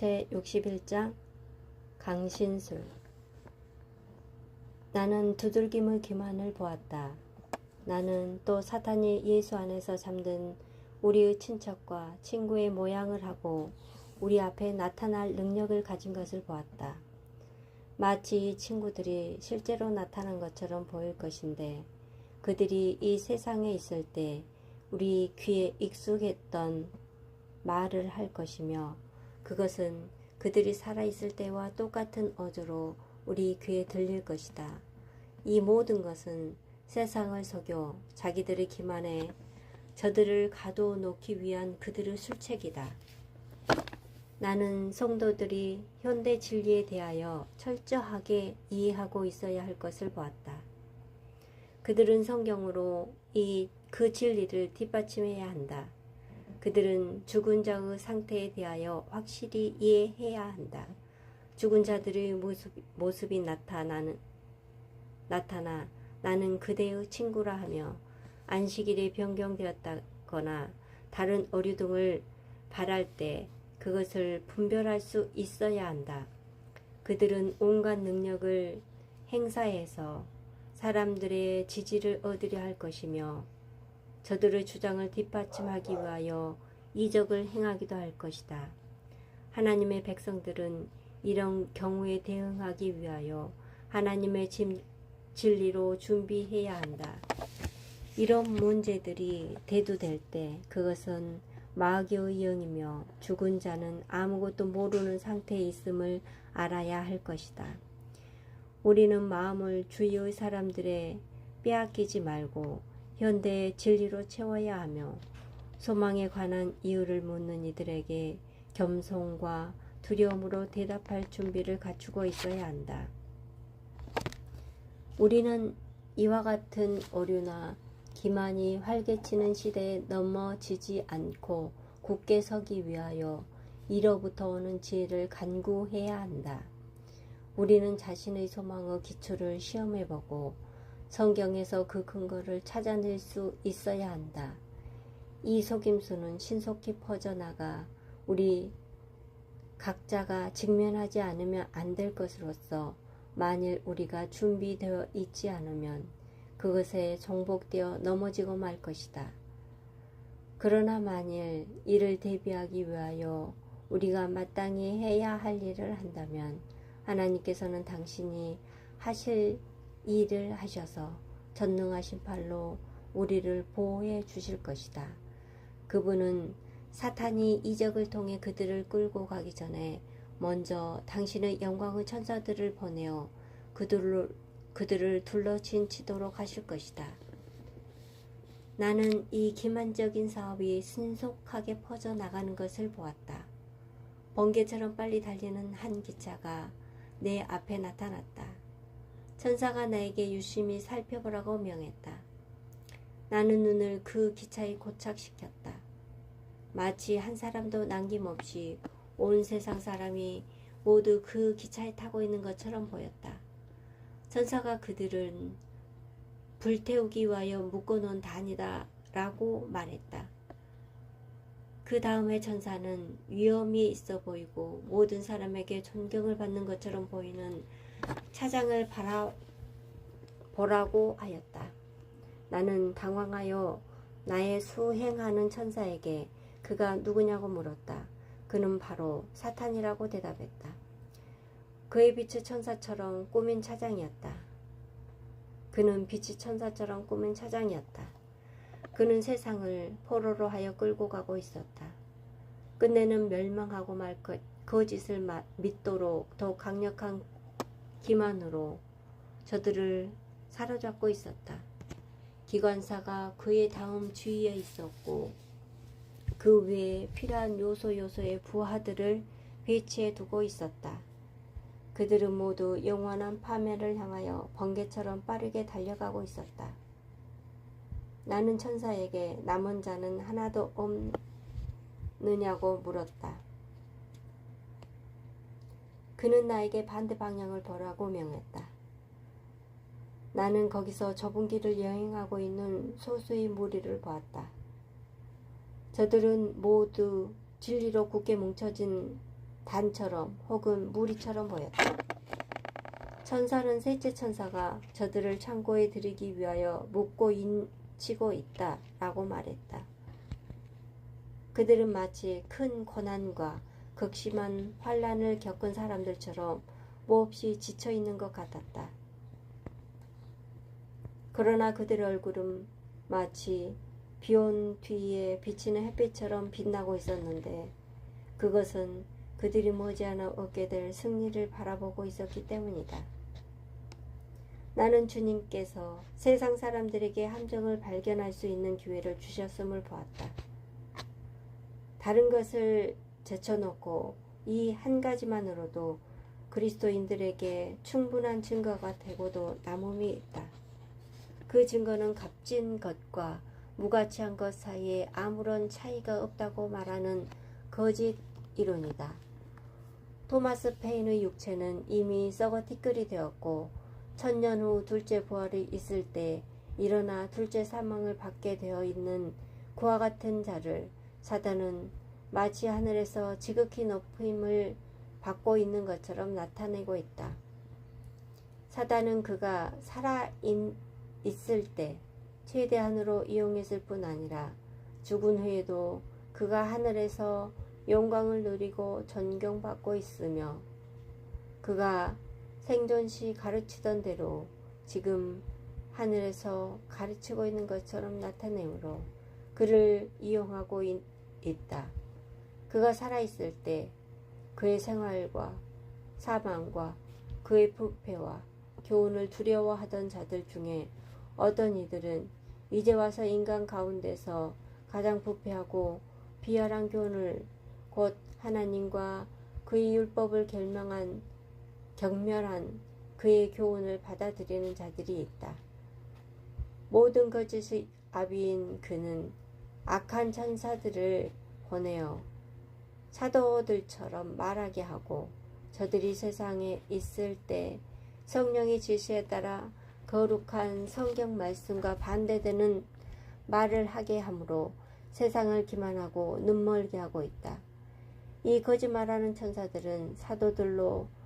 제61장 강신술 나는 두들김의 기만을 보았다. 나는 또 사탄이 예수 안에서 잠든 우리의 친척과 친구의 모양을 하고 우리 앞에 나타날 능력을 가진 것을 보았다. 마치 이 친구들이 실제로 나타난 것처럼 보일 것인데 그들이 이 세상에 있을 때 우리 귀에 익숙했던 말을 할 것이며 그것은 그들이 살아있을 때와 똑같은 어조로 우리 귀에 들릴 것이다. 이 모든 것은 세상을 속여 자기들의 기만에 저들을 가둬 놓기 위한 그들의 술책이다. 나는 성도들이 현대 진리에 대하여 철저하게 이해하고 있어야 할 것을 보았다. 그들은 성경으로 이 그 진리를 뒷받침해야 한다. 그들은 죽은 자의 상태에 대하여 확실히 이해해야 한다. 죽은 자들의 모습, 모습이 나타나는, 나타나 나는 그대의 친구라 하며 안식일이 변경되었다거나 다른 어류등을 바랄 때 그것을 분별할 수 있어야 한다. 그들은 온갖 능력을 행사해서 사람들의 지지를 얻으려 할 것이며 저들의 주장을 뒷받침하기 위하여 이적을 행하기도 할 것이다. 하나님의 백성들은 이런 경우에 대응하기 위하여 하나님의 진리로 준비해야 한다. 이런 문제들이 대두될 때 그것은 마귀의 영이며 죽은 자는 아무것도 모르는 상태에 있음을 알아야 할 것이다. 우리는 마음을 주위의 사람들의 빼앗기지 말고 현대의 진리로 채워야 하며 소망에 관한 이유를 묻는 이들에게 겸손과 두려움으로 대답할 준비를 갖추고 있어야 한다. 우리는 이와 같은 오류나 기만이 활개치는 시대에 넘어지지 않고 굳게 서기 위하여 이로부터 오는 지혜를 간구해야 한다. 우리는 자신의 소망의 기초를 시험해보고 성경에서 그 근거를 찾아낼 수 있어야 한다. 이 속임수는 신속히 퍼져나가 우리 각자가 직면하지 않으면 안 될 것으로서 만일 우리가 준비되어 있지 않으면 그것에 정복되어 넘어지고 말 것이다. 그러나 만일 이를 대비하기 위하여 우리가 마땅히 해야 할 일을 한다면 하나님께서는 당신이 하실 일을 하셔서 전능하신 팔로 우리를 보호해 주실 것이다. 그분은 사탄이 이적을 통해 그들을 끌고 가기 전에 먼저 당신의 영광의 천사들을 보내어 그들을, 그들을 둘러친 치도록 하실 것이다. 나는 이 기만적인 사업이 신속하게 퍼져나가는 것을 보았다. 번개처럼 빨리 달리는 한 기차가 내 앞에 나타났다. 천사가 나에게 유심히 살펴보라고 명했다. 나는 눈을 그 기차에 고착시켰다. 마치 한 사람도 남김없이 온 세상 사람이 모두 그 기차에 타고 있는 것처럼 보였다. 천사가 그들은 불태우기 위하여 묶어놓은 단이다 라고 말했다. 그 다음에 천사는 위험이 있어 보이고 모든 사람에게 존경을 받는 것처럼 보이는 차장을 바라 보라고 하였다. 나는 당황하여 나의 수행하는 천사에게 그가 누구냐고 물었다. 그는 바로 사탄이라고 대답했다. 그의 빛의 천사처럼 꾸민 차장이었다. 그는 빛의 천사처럼 꾸민 차장이었다. 그는 세상을 포로로 하여 끌고 가고 있었다. 끝내는 멸망하고 말 것, 거짓을 믿도록 더 강력한 기만으로 저들을 사로잡고 있었다. 기관사가 그의 다음 주위에 있었고 그 외에 필요한 요소 요소의 부하들을 배치해 두고 있었다. 그들은 모두 영원한 파멸을 향하여 번개처럼 빠르게 달려가고 있었다. 나는 천사에게 남은 자는 하나도 없느냐고 물었다. 그는 나에게 반대 방향을 보라고 명했다. 나는 거기서 좁은 길을 여행하고 있는 소수의 무리를 보았다. 저들은 모두 진리로 굳게 뭉쳐진 단처럼 혹은 무리처럼 보였다. 천사는 셋째 천사가 저들을 창고에 들이기 위하여 묶고 인 치고 있다 라고 말했다. 그들은 마치 큰 고난과 극심한 환란을 겪은 사람들처럼 몹시 지쳐 있는 것 같았다. 그러나 그들의 얼굴은 마치 비온 뒤에 비치는 햇빛처럼 빛나고 있었는데 그것은 그들이 머지않아 얻게 될 승리를 바라보고 있었기 때문이다. 나는 주님께서 세상 사람들에게 함정을 발견할 수 있는 기회를 주셨음을 보았다. 다른 것을 제쳐놓고 이 한 가지만으로도 그리스도인들에게 충분한 증거가 되고도 남음이 있다. 그 증거는 값진 것과 무가치한 것 사이에 아무런 차이가 없다고 말하는 거짓 이론이다. 토마스 페인의 육체는 이미 썩어 티끌이 되었고 천년 후 둘째 부활이 있을 때 일어나 둘째 사망을 받게 되어 있는 그와 같은 자를 사단은 마치 하늘에서 지극히 높임을 받고 있는 것처럼 나타내고 있다. 사단은 그가 살아 있을 때 최대한으로 이용했을 뿐 아니라 죽은 후에도 그가 하늘에서 영광을 누리고 존경받고 있으며 그가 생존 시 가르치던 대로 지금 하늘에서 가르치고 있는 것처럼 나타내므로 그를 이용하고 있, 있다. 그가 살아있을 때 그의 생활과 사망과 그의 부패와 교훈을 두려워하던 자들 중에 어떤 이들은 이제 와서 인간 가운데서 가장 부패하고 비열한 교훈을 곧 하나님과 그의 율법을 결명한 경멸한 그의 교훈을 받아들이는 자들이 있다. 모든 거짓의 아비인 그는 악한 천사들을 보내어 사도들처럼 말하게 하고 저들이 세상에 있을 때 성령의 지시에 따라 거룩한 성경 말씀과 반대되는 말을 하게 하므로 세상을 기만하고 눈멀게 하고 있다. 이 거짓말하는 천사들은 사도들로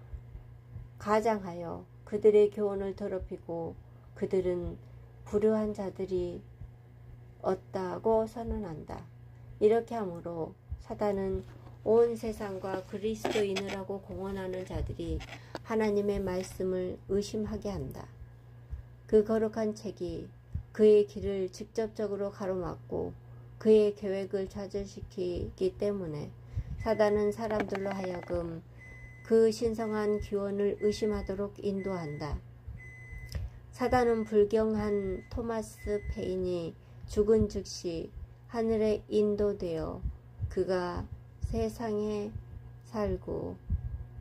가장하여 그들의 교훈을 더럽히고 그들은 불효한 자들이 없다고 선언한다. 이렇게 하므로 사단은 온 세상과 그리스도인이라고 공언하는 자들이 하나님의 말씀을 의심하게 한다. 그 거룩한 책이 그의 길을 직접적으로 가로막고 그의 계획을 좌절시키기 때문에 사단은 사람들로 하여금 그 신성한 기원을 의심하도록 인도한다. 사단은 불경한 토마스 페인이 죽은 즉시 하늘에 인도되어 그가 세상에 살고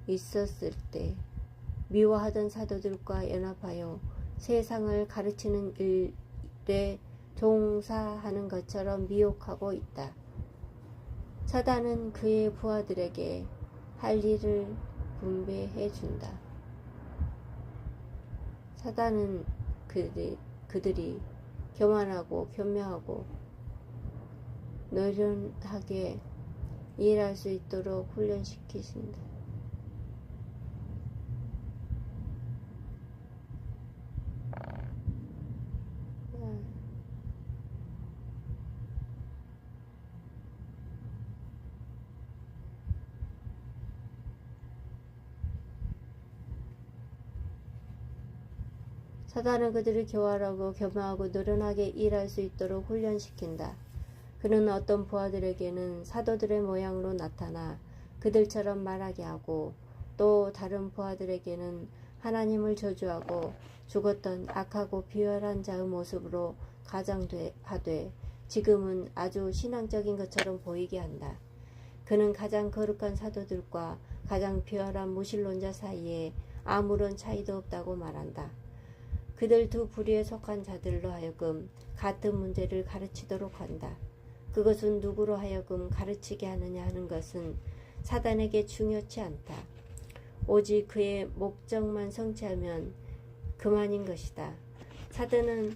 있었을 때 미워하던 사도들과 연합하여 세상을 가르치는 일에 종사하는 것처럼 미혹하고 있다. 사단은 그의 부하들에게 할 일을 분배해 준다. 사단은 그들, 그들이 교만하고 교묘하고 노련하게 일할 수 있도록 훈련시키신다. 사단은 그들을 교활하고 겸허하고 노련하게 일할 수 있도록 훈련시킨다. 그는 어떤 부하들에게는 사도들의 모양으로 나타나 그들처럼 말하게 하고 또 다른 부하들에게는 하나님을 저주하고 죽었던 악하고 비열한 자의 모습으로 가장하되 지금은 아주 신앙적인 것처럼 보이게 한다. 그는 가장 거룩한 사도들과 가장 비열한 무신론자 사이에 아무런 차이도 없다고 말한다. 그들 두 부류에 속한 자들로 하여금 같은 문제를 가르치도록 한다. 그것은 누구로 하여금 가르치게 하느냐 하는 것은 사단에게 중요치 않다. 오직 그의 목적만 성취하면 그만인 것이다. 사단은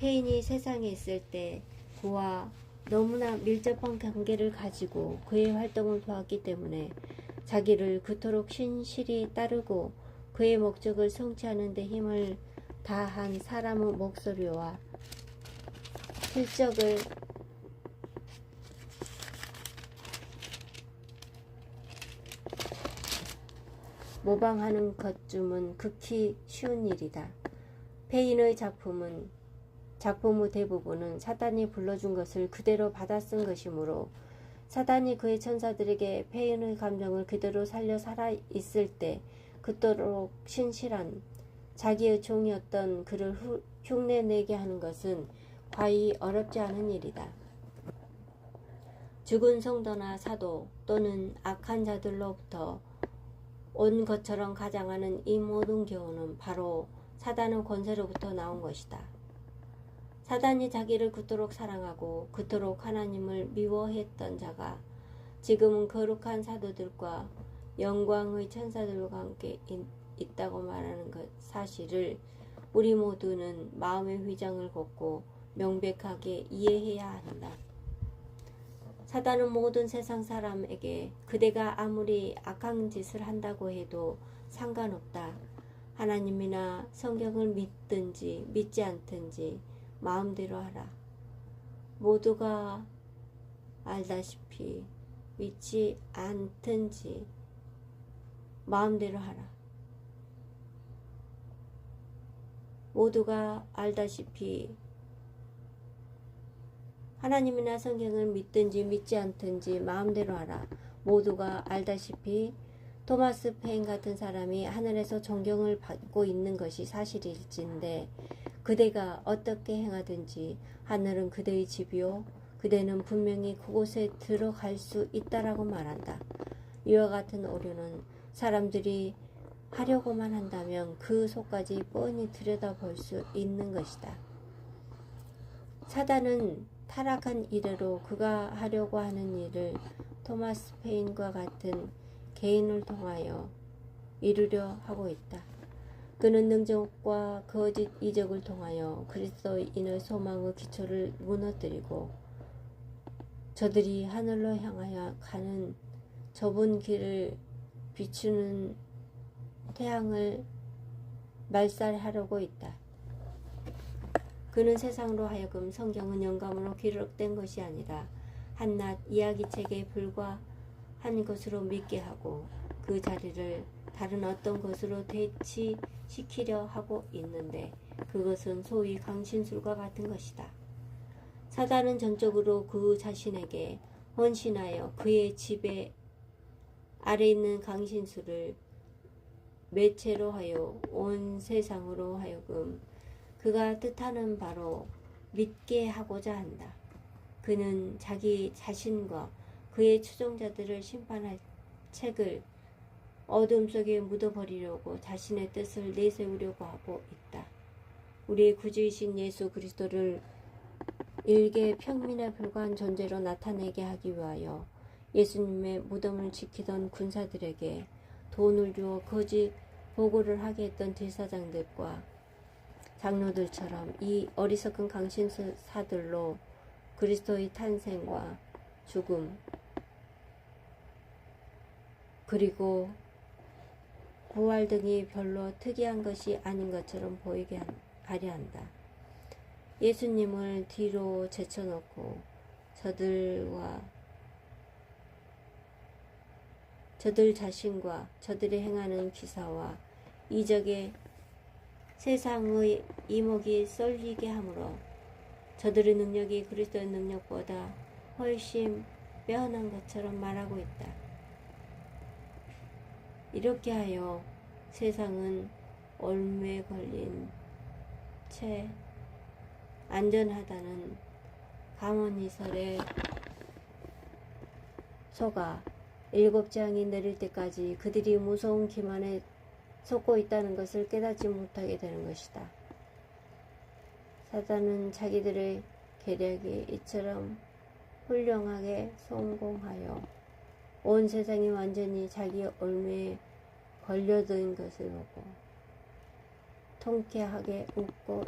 페인이 세상에 있을 때 그와 너무나 밀접한 관계를 가지고 그의 활동을 보았기 때문에 자기를 그토록 신실히 따르고 그의 목적을 성취하는 데 힘을 다한 사람의 목소리와 실적을 모방하는 것쯤은 극히 쉬운 일이다. 페인의 작품은 작품의 대부분은 사단이 불러준 것을 그대로 받아 쓴 것이므로 사단이 그의 천사들에게 페인의 감정을 그대로 살려 살아 있을 때 그토록 신실한 자기의 종이었던 그를 후, 흉내내게 하는 것은 과히 어렵지 않은 일이다. 죽은 성도나 사도 또는 악한 자들로부터 온 것처럼 가장하는 이 모든 교훈은 바로 사단의 권세로부터 나온 것이다. 사단이 자기를 그토록 사랑하고 그토록 하나님을 미워했던 자가 지금은 거룩한 사도들과 영광의 천사들과 함께 있, 다고 말하는 것 사실을 우리 모두는 마음의 휘장을 걷고 명백하게 이해해야 한다. 사단은 모든 세상 사람에게 그대가 아무리 악한 짓을 한다고 해도 상관없다. 하나님이나 성경을 믿든지 믿지 않든지 마음대로 하라. 모두가 알다시피 믿지 않든지 마음대로 하라. 모두가 알다시피 하나님이나 성경을 믿든지 믿지 않든지 마음대로 하라. 모두가 알다시피 토마스 페인 같은 사람이 하늘에서 존경을 받고 있는 것이 사실일진데 그대가 어떻게 행하든지 하늘은 그대의 집이요 그대는 분명히 그곳에 들어갈 수 있다라고 말한다. 이와 같은 오류는 사람들이 하려고만 한다면 그 속까지 뻔히 들여다볼 수 있는 것이다. 사단은 타락한 이래로 그가 하려고 하는 일을 토마스 페인과 같은 개인을 통하여 이루려 하고 있다. 그는 능력과 거짓 이적을 통하여 그리스도인의 소망의 기초를 무너뜨리고 저들이 하늘로 향하여 가는 좁은 길을 비추는 태양을 말살하려고 있다. 그는 세상으로 하여금 성경은 영감으로 기록된 것이 아니라 한낱 이야기책에 불과한 것으로 믿게 하고 그 자리를 다른 어떤 것으로 대치시키려 하고 있는데 그것은 소위 강신술과 같은 것이다. 사단은 전적으로 그 자신에게 헌신하여 그의 지배 아래 있는 강신술을 매체로 하여 온 세상으로 하여금 그가 뜻하는 바로 믿게 하고자 한다. 그는 자기 자신과 그의 추종자들을 심판할 책을 어둠 속에 묻어버리려고 자신의 뜻을 내세우려고 하고 있다. 우리의 구주이신 예수 그리스도를 일개 평민에 불과한 존재로 나타내게 하기 위하여 예수님의 무덤을 지키던 군사들에게 돈을 주어 거짓 보고를 하게 했던 대사장들과 장로들처럼 이 어리석은 강신사들로 그리스도의 탄생과 죽음 그리고 부활 등이 별로 특이한 것이 아닌 것처럼 보이게 하려 한다. 예수님을 뒤로 제쳐놓고 저들과 저들 자신과 저들이 행하는 기사와 이적의 세상의 이목이 쏠리게 하므로 저들의 능력이 그리스도의 능력보다 훨씬 빼어난 것처럼 말하고 있다. 이렇게 하여 세상은 올무에 걸린 채 안전하다는 감언이설에 속아 일곱 장이 내릴 때까지 그들이 무서운 기만에 속고 있다는 것을 깨닫지 못하게 되는 것이다. 사단은 자기들의 계략이 이처럼 훌륭하게 성공하여 온 세상이 완전히 자기 얼매에 걸려든 것을 보고 통쾌하게 웃고.